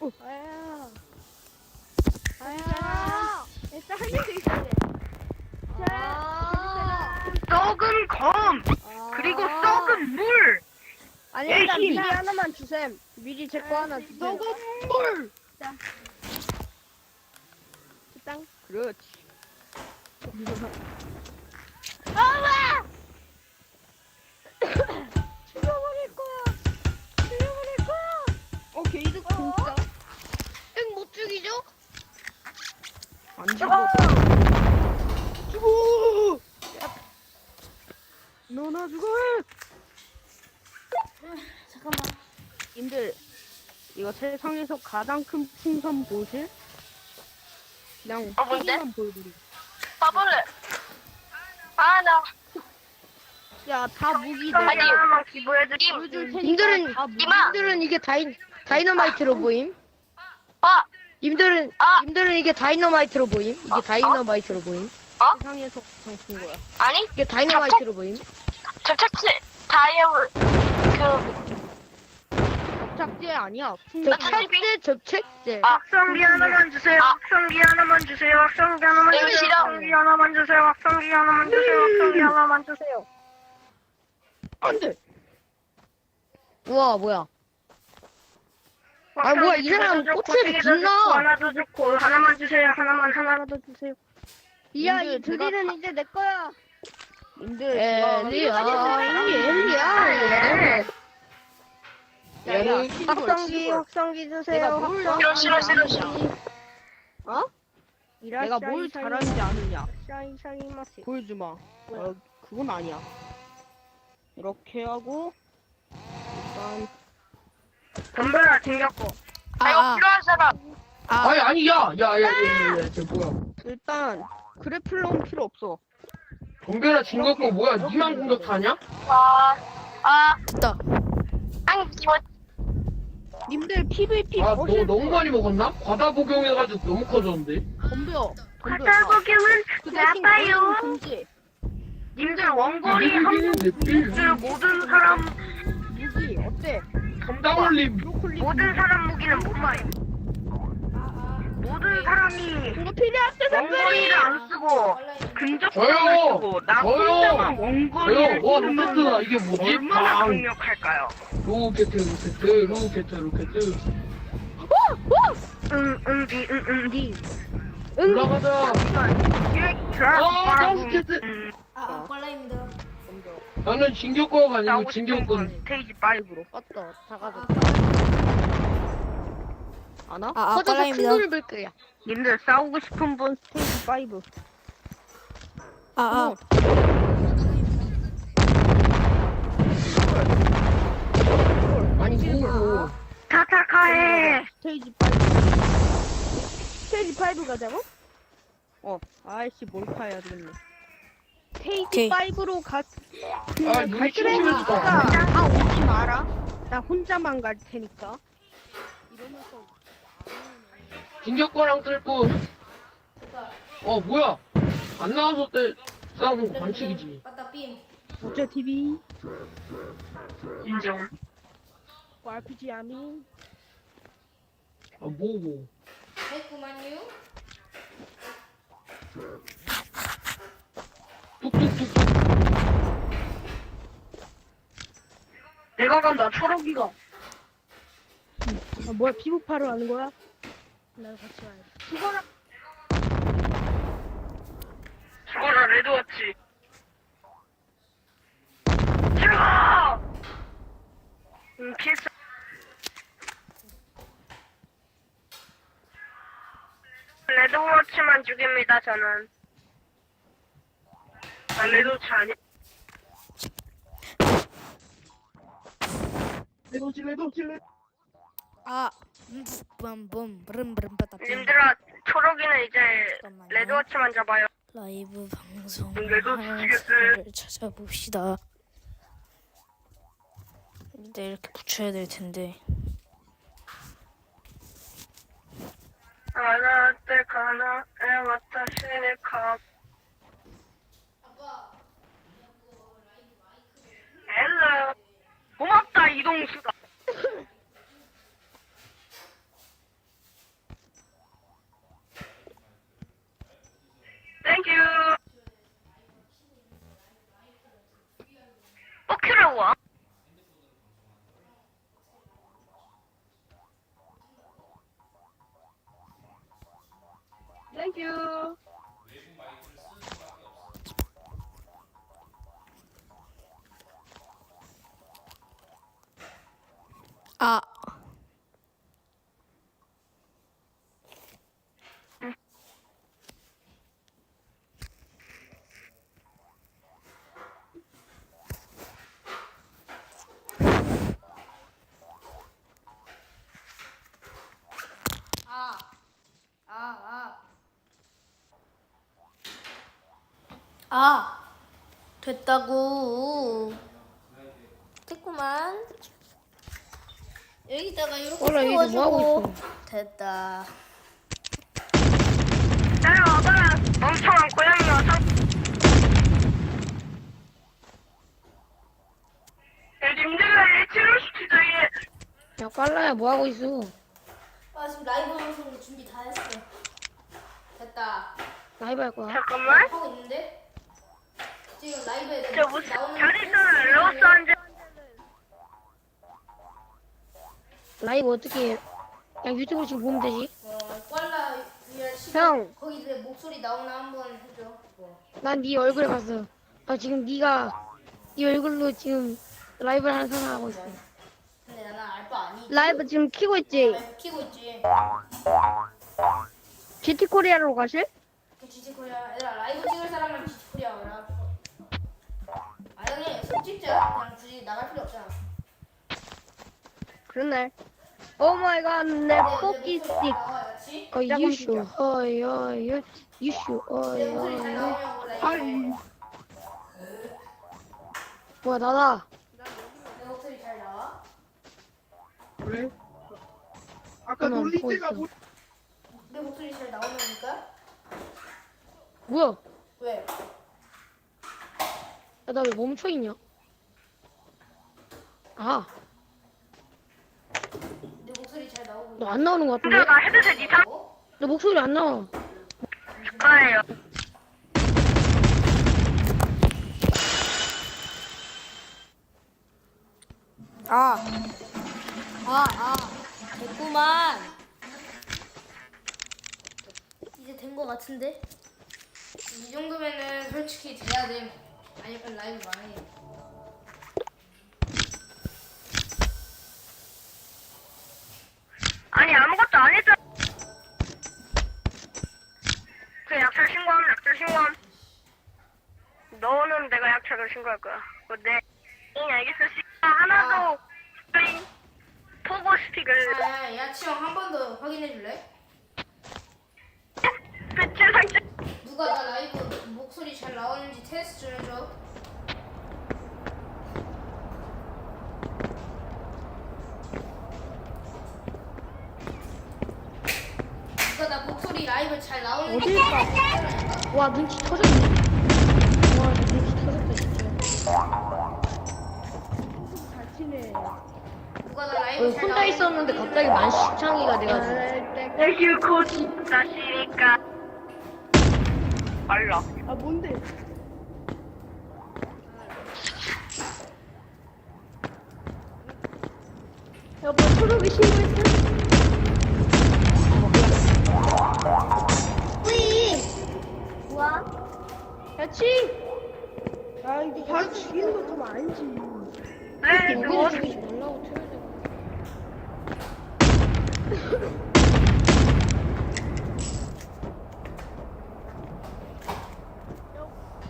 아야. 아야. 일단 한 개도 있어야 돼. 자, 썩은 검 아. 그리고 썩은 물 아니 일단. 미리 하나만 주셈. 미리 제 거 하나 주셈. 썩은 물 땅. 그렇지 아와! 죽여버릴 거야. 죽여버릴 거야. 어 땡못 죽이죠? 안 죽어 죽어 너나 죽어 잠깐만. 님들 이거 세상에서 가장 큰 풍선 보실? 그냥 어, 뭔데? 보여드리고 바볼래. 아, 나. 야 다 무기들 아니. 보여줄 테니까 님들은 다. 님들은 이게 다이 다이너마이트로 보임. 아, 님들은 아. 님들은 이게 다이너마이트로 보임. 이게 다이너마이트로 보임. 세상에서 가장 큰 거야 아니, 이게 다이너마이트로 보임. 저 착지, 다이아몬, 그, 접착제 아니야 나 풍선 접착제 접착제. 아, 확성기 하나만 주세요 아. 확성기 하나만 주세요 확성기 하나만 이거 주세요 싫어. 확성기 하나만 주세요 확성기 하나만 주세요 확성기 하나만 주세요 안돼 우와 뭐야? 아, 뭐야, 이 사람 꽃을 빛나. 하나도 좋고 하나만 주세요 하나만 하나라도 주세요 이야 이 님들, 제가 드릴은 이제 내 거야. 님들 엘리야 엘리야. 야야 확성기 확성기 주세요. 내가 뭘 싫어, 싫어, 싫어, 싫어. 어? 이라 내가 뭘 샤이, 잘하는지 아느냐 샤이 샤이 마시. 보여주마 어, 그건 아니야 이렇게 하고 일단 덤벼라 챙겼고. 아, 이거 필요한 사람. 아니 아니 야야야야야 뭐야 일단 그래플러는 필요 없어 덤벼라 진격거 뭐야 니만 공격하냐? 와, 아, 됐다. 아니, 이거, 님들 PVP 아 너 거실 너무 많이 먹었나? 과다 복용해가지고 너무 커졌는데 덤벼 그 대신 나빠요. 금지 님들 원거리 한내 필. 모든 사람 어때? 담당 올림 브로콜리 모든 사람 무기는 못 말임. 모든 사람이 그거 필요할 때 원거리를 안 쓰고 근접점을 저요! 쓰고 나 저요! 혼자만 원거리를 저요 와 쓰면 로켓트다 이게 뭐지? 얼마나 방 강력할까요? 로켓 로켓 로켓 로켓 응응디 응응디 올라가자 아아 로켓 아, 빨라입니다. 나는 진격거가 아니고 진격권. 스테이지 5로. 맞다 작아졌다. 안 와? 아, 아, 커져서 큰 빨라입니다. 돈을 벌 거야. 님들 싸우고 싶은 분 스테이지 5 아, 아, 아니 뭐. 타타카에 스테이지 5 스테이지 5 가자고? 어. 아이씨 뭘 파야 되겠네 오케이. 5로 가 그, 아, 갈 눈이 테니까 침침해졌다. 다 오지 마라. 나 혼자만 갈 테니까. 이러면서 진격거랑 쓸고. 어 뭐야? 안 나와서 때 싸우는 거 반칙이지. 맞다, 빔. TV 인정. RPG 아미? 아 뭐고 됐구만요. 내가 간다 초록이가. 아 뭐야 피부파로 하는 거야? 나도 같이 와야 돼 죽어라. 죽어라 레드워치. 죽어! 응 필수 레드워치만 죽입니다 저는 아 레드워치 아니 레도치 레도치 레 아, 음, 붐, 붐, 브름, 브름, 빔. 님들아 초록이는 이제 잠깐만요. 레드워치만 잡아요 라이브 방송 레드워치 하는 죽였어요. 사람을 찾아봅시다. 근데 이렇게 붙여야 될 텐데. 하나 때 가나 에 왔다 시네 컵 고맙다 이동수다 땡큐. 아. 아. 아, 아. 아. 됐다고. 됐구만. 여기다가 이렇게 꼴라 여기서 뭐 하고 있어? 됐다. 내려와봐라. 멍청한 고양이 와서. 님들을 치료시키자, 얘. 야 깔라야 뭐 하고 있어? 아 지금 라이브 방송 준비 다 했어. 됐다. 라이브 할 거야? 잠깐만. 하고 있는데 지금 라이브에 저 무슨 자리에서는 로스 앉아. 라이브 어떻게 해? 그냥 유튜브 지금 보면 되지? 어 꽐라 VR 형. 거기 내 목소리 나오나 한번 해줘. 어. 난네 얼굴 봤어. 아 지금 네가 네 얼굴로 지금 라이브를 하는 사람 하고 있어. 근데 나는 알바 아니. 라이브 지금 키고 있지? 라이브 키고 있지. GT 코리아로 가실? 그 GT 코리아 얘들아 라이브 찍을 사람은 찍자. 그냥 굳이 나갈 필요 없잖아. 그러네. 오 마이 갓, 내내 포키 목소리 스틱. 어, 유슈, 어이, 어이, 유슈, 어이. 나오냐고 라이브. 뭐야, 나다. 내 목소리 잘 나와? 그래? 아까 그만 놀릴 보고 때가 있어. 뭐 내 목소리 잘 나오냐니까? 뭐야? 왜? 야, 나 왜 멈춰 있냐? 아, 내 목소리 잘 나오고 너 안 나오는 것 같은데? 나 헤드셋 이상 있어? 너 목소리 안 나와. 거예요. 아. 아, 아. 됐구만. 이제 된 거 같은데? 이 정도면은 솔직히 돼야 돼. 아니면 라이브 망해. 약탈을 신고할 거야. 그내 응 알겠어. 씨. 하나도 스페인 포고 스틱을 아, 야, 치영 한번 더 확인해 줄래? 배치 상체. 누가 나 라이브 목소리 잘 나오는지 테스트 좀 해줘. 누가 나 목소리 라이브 잘 나오는지 어딜까? 와, 눈치 터졌네. 누가 나 라이브 어, 잘 혼자 있었는데 갑자기? 만시창이가 돼가지고. 내휴 곧 다시니까. 빨라. 여보, 초록이 신고했어? 뿌이! 뭐야? 야치! 아, 이거 바로 죽이는 거 좀 아니지. 네, 누워. 여기를 죽이지 말라고 틀어야 돼.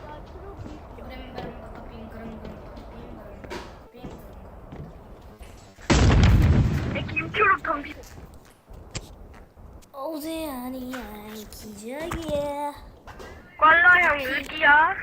그램 그램 가까 빙 그램 그램 가까 빙 그램 그램 빙 그램 내 김초록 덤비. 어제 아니야 기적이야 꽐라 형일